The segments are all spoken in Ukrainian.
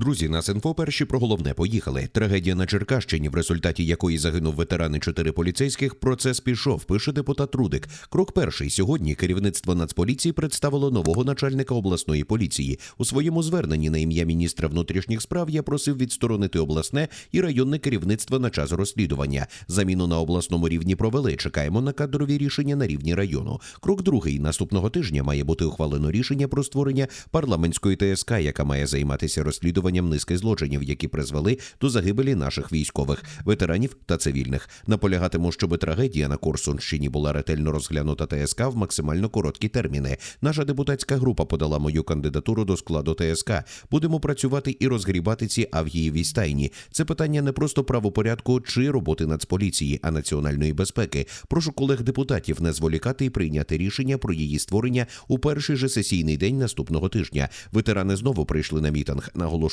Друзі, нас інфо перші про головне поїхали. Трагедія на Черкащині, в результаті якої загинув ветеран і чотири поліцейських. Процес пішов. Пише депутат Рудик. Крок перший. Сьогодні керівництво Нацполіції представило нового начальника обласної поліції. У своєму зверненні на ім'я міністра внутрішніх справ я просив відсторонити обласне і районне керівництво на час розслідування. Заміну на обласному рівні провели. Чекаємо на кадрові рішення на рівні району. Крок другий. Наступного тижня має бути ухвалено рішення про створення парламентської ТСК, яка має займатися розслідуванням низки злочинів, які призвели до загибелі наших військових, ветеранів та цивільних. Наполягатиму, щоб трагедія на Корсунщині була ретельно розглянута ТСК в максимально короткі терміни. Наша депутатська група подала мою кандидатуру до складу ТСК. Будемо працювати і розгрібати ці авгієві стайні. Це питання не просто правопорядку чи роботи Нацполіції, а національної безпеки. Прошу колег депутатів не зволікати і прийняти рішення про її створення у перший же сесійний день наступного тижня. Ветерани знову прийшли на мітинг.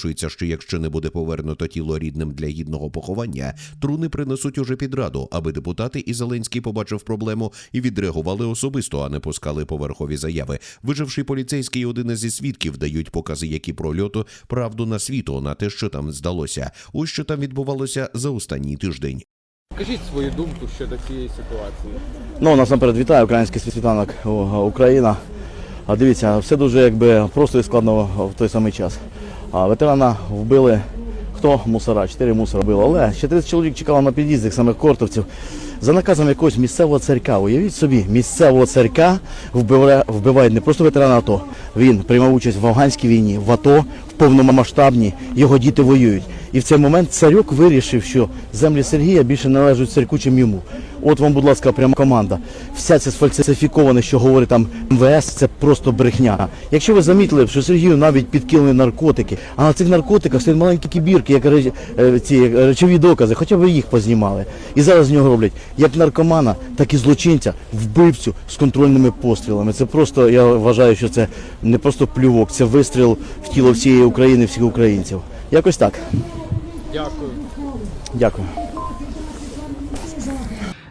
Наголошується, що якщо не буде повернуто тіло рідним для гідного поховання, труни принесуть уже під раду, аби депутати і Зеленський побачив проблему і відреагували особисто, а не пускали поверхові заяви. Виживший поліцейський і один із свідків дають покази, які про льоту правду на світу на те, що там здалося. Ось що там відбувалося за останній тиждень. Скажіть свою думку щодо цієї ситуації. Ну, насамперед вітаю український світанок Україна. А дивіться, все дуже якби просто і складно в той самий час. А ветерана вбили хто? Мусора, чотири мусора вбили. Але ще 30 чоловік чекало на під'їзд цих самих кортовців. За наказом якогось місцевого царька. Уявіть собі, місцевого царька вбиває, вбивають не просто ветерана АТО. Він приймав участь в афганській війні, в АТО, в повномасштабній, його діти воюють. І в цей момент царьок вирішив, що землі Сергія більше належать царьку, чим йому. От вам, будь ласка, пряма команда. Вся ця сфальсифіковане, що говорить там МВС, це просто брехня. Якщо ви замітили, що Сергію навіть підкинули наркотики, а на цих наркотиках стоять маленькі кібірки, як е, ці речові докази, хоча б їх познімали. І зараз з нього роблять як наркомана, так і злочинця, вбивцю з контрольними пострілами. Це просто, я вважаю, що це не просто плювок, це вистріл в тіло всієї України, всіх українців. Якось так. Дякую. Дякую.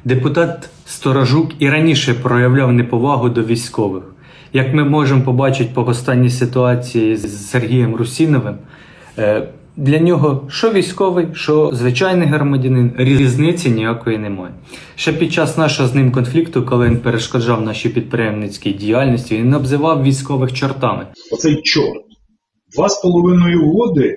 Депутат Сторожук і раніше проявляв неповагу до військових. Як ми можемо побачити по останній ситуації з Сергієм Русіновим, е, для нього що військовий, що звичайний громадянин, різниці ніякої немає. Ще під час нашого з ним конфлікту, коли він перешкоджав нашій підприємницькій діяльності, він обзивав військових чортами. оцей чорт. Два з половиною годи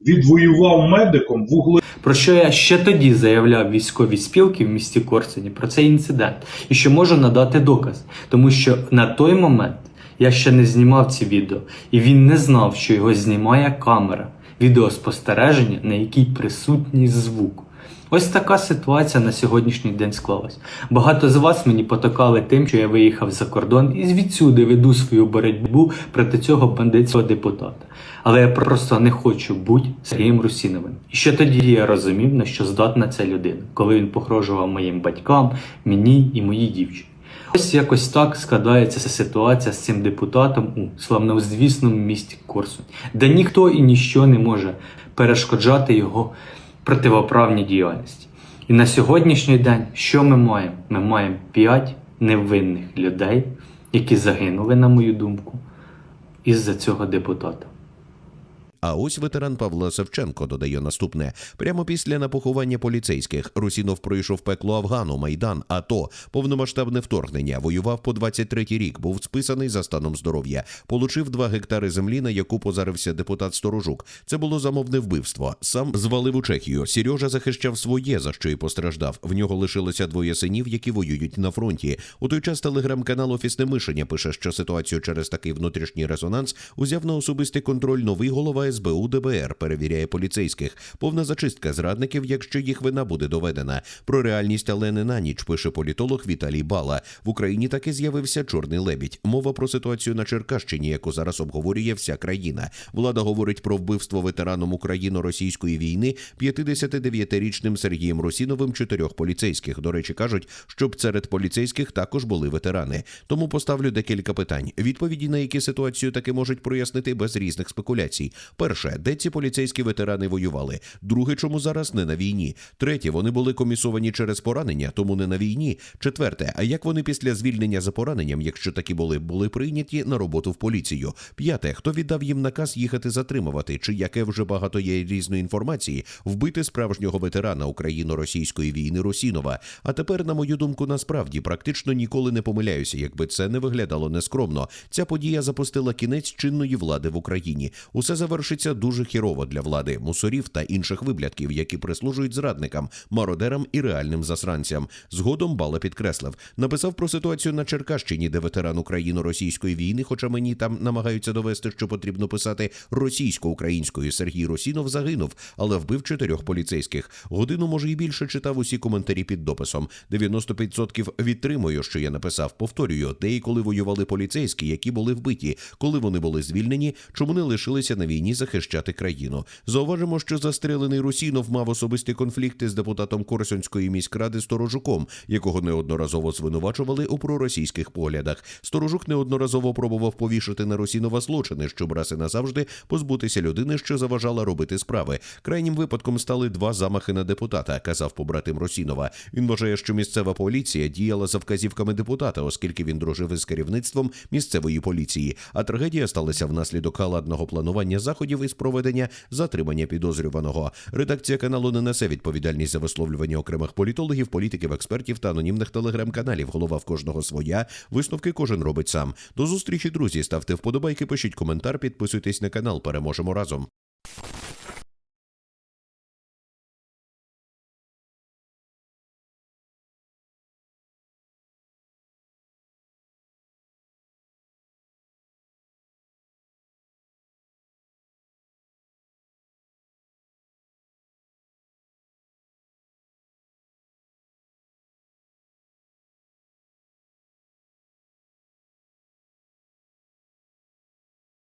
відвоював медиком в углу Про що я ще тоді заявляв військовій спілки в місті Корсені про цей інцидент, і що можу надати доказ, тому що на той момент я ще не знімав ці відео, і він не знав, що його знімає камера. Відеоспостереження, на якій присутній звук. Ось така ситуація на сьогоднішній день склалась. Багато з вас мені потокали тим, що я виїхав за кордон і звідсюди веду свою боротьбу проти цього бандитського депутата. Але я просто не хочу бути Сергієм Русіновим. І ще тоді я розумів, на що здатна ця людина, коли він погрожував моїм батькам, мені і моїй дівчині. Ось якось так складається ситуація з цим депутатом у славнозвісному місті Корсунь, де ніхто і ніщо не може перешкоджати його противоправній діяльності. І на сьогоднішній день що ми маємо? Ми маємо п'ять невинних людей, які загинули, на мою думку, із-за цього депутата. А ось ветеран Павла Севченко додає наступне: прямо після напоховання поліцейських Русінов пройшов пекло Афгану, Майдан, АТО, повномасштабне вторгнення, воював по 23-й рік, був списаний за станом здоров'я, получив 2 гектари землі, на яку позарився депутат Сторожук. Це було замовне вбивство. Сам звалив у Чехію. Сережа захищав своє, за що й постраждав. В нього лишилося двоє синів, які воюють на фронті. У той час телеграм-канал Офісне Мишення пише, що ситуацію через такий внутрішній резонанс узяв на особистий контроль новий голова СБУ ДБР, перевіряє поліцейських. Повна зачистка зрадників, якщо їх вина буде доведена. Про реальність, але не на ніч, пише політолог Віталій Бала. В Україні таки з'явився чорний лебідь. Мова про ситуацію на Черкащині, яку зараз обговорює вся країна. Влада говорить про вбивство ветераном Україно-російської війни 59-річним Сергієм Русіновим чотирьох поліцейських. До речі, кажуть, щоб серед поліцейських також були ветерани. Тому поставлю декілька питань, відповіді на які ситуацію таки можуть прояснити без різних спекуляцій. Перше, де ці поліцейські ветерани воювали. Друге, чому зараз не на війні. Третє, вони були комісовані через поранення, тому не на війні. Четверте, а як вони після звільнення за пораненням, якщо такі були, були прийняті на роботу в поліцію? П'яте, хто віддав їм наказ їхати затримувати? Чи яке вже багато є різної інформації вбити справжнього ветерана україно-російської війни Росінова? А тепер, на мою думку, насправді практично ніколи не помиляюся, якби це не виглядало нескромно. Ця подія запустила кінець чинної влади в Україні. Усе завершиться дуже хірово для влади, мусорів та інших виблядків, які прислужують зрадникам, мародерам і реальним засранцям. Згодом Бала підкреслив, написав про ситуацію на Черкащині, де ветеран Україно-російської війни, хоча мені там намагаються довести, що потрібно писати російсько-українською. Сергій Росінов загинув, але вбив чотирьох поліцейських. Годину, може, і більше читав усі коментарі під дописом. 90% відтримую, що я написав. Повторюю, де коли воювали поліцейські, які були вбиті, коли вони були звільнені, чому не лишилися на війні захищати країну. Зауважимо, що застрелений Русінов мав особисті конфлікти з депутатом Корсунської міськради Сторожуком, якого неодноразово звинувачували у проросійських поглядах. Сторожук неодноразово пробував повішати на Русінова злочини, щоб раз і назавжди позбутися людини, що заважала робити справи. Крайнім випадком стали два замахи на депутата, казав побратим Росінова. Він вважає, що місцева поліція діяла за вказівками депутата, оскільки він дружив із керівництвом місцевої поліції. А трагедія сталася внаслідок халадного планування заходів із проведення затримання підозрюваного. Редакція каналу не несе відповідальність за висловлювання окремих політологів, політиків, експертів та анонімних телеграм-каналів. Голова в кожного своя. Висновки кожен робить сам. До зустрічі, друзі. Ставте вподобайки, пишіть коментар, підписуйтесь на канал. Переможемо разом.